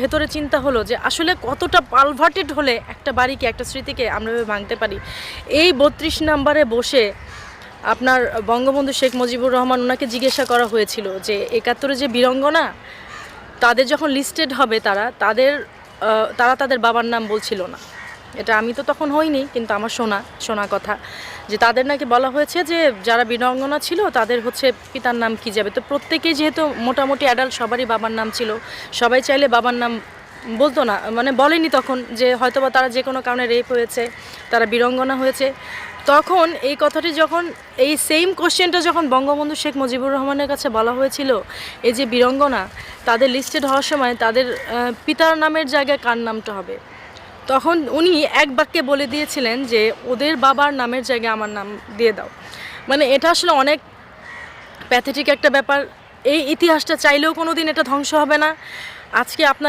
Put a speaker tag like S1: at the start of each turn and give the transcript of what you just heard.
S1: ভেতরে চিন্তা হলো যে আসলে কতটা পালভার্টেড হলে একটা বাড়িকে, একটা স্মৃতিকে আমরা ভাঙতে পারি। এই বত্রিশ নাম্বারে বসে আপনার বঙ্গবন্ধু শেখ মুজিবুর রহমান ওনাকে জিজ্ঞাসা করা হয়েছিল যে, একাত্তরে যে বীরঙ্গনা, তাদের যখন লিস্টেড হবে তারা, তাদের তারা তাদের বাবার নাম বলছিল না। এটা আমি তো তখন হইনি, কিন্তু আমার শোনা শোনা কথা। যে তাদের নাকি বলা হয়েছে যে যারা বীরাঙ্গনা ছিল, তাদের হচ্ছে পিতার নাম কি যাবে? তো প্রত্যেকেই যেহেতু মোটামুটি অ্যাডাল্ট সবারই বাবার নাম ছিল, সবাই চাইলে বাবার নাম বলতো না মানে বলেনি তখন যে হয়তোবা তারা যে কোনো কারণে রেপ হয়েছে, তারা বীরঙ্গনা হয়েছে। তখন এই কথাটি যখন, এই সেম কোশ্চেনটা যখন বঙ্গবন্ধু শেখ মুজিবুর রহমানের কাছে বলা হয়েছিল, এই যে বীরঙ্গনা তাদের লিস্টেড হওয়ার সময় তাদের পিতার নামের জায়গায় কার নামটা হবে? তখন উনি এক বাক্যে বলে দিয়েছিলেন যে, ওদের বাবার নামের জায়গায় আমার নাম দিয়ে দাও। মানে এটা আসলে অনেক প্যাথেটিক একটা ব্যাপার। এই ইতিহাসটা চাইলেও কোনো দিন এটা ধ্বংস হবে না। আজকে আপনার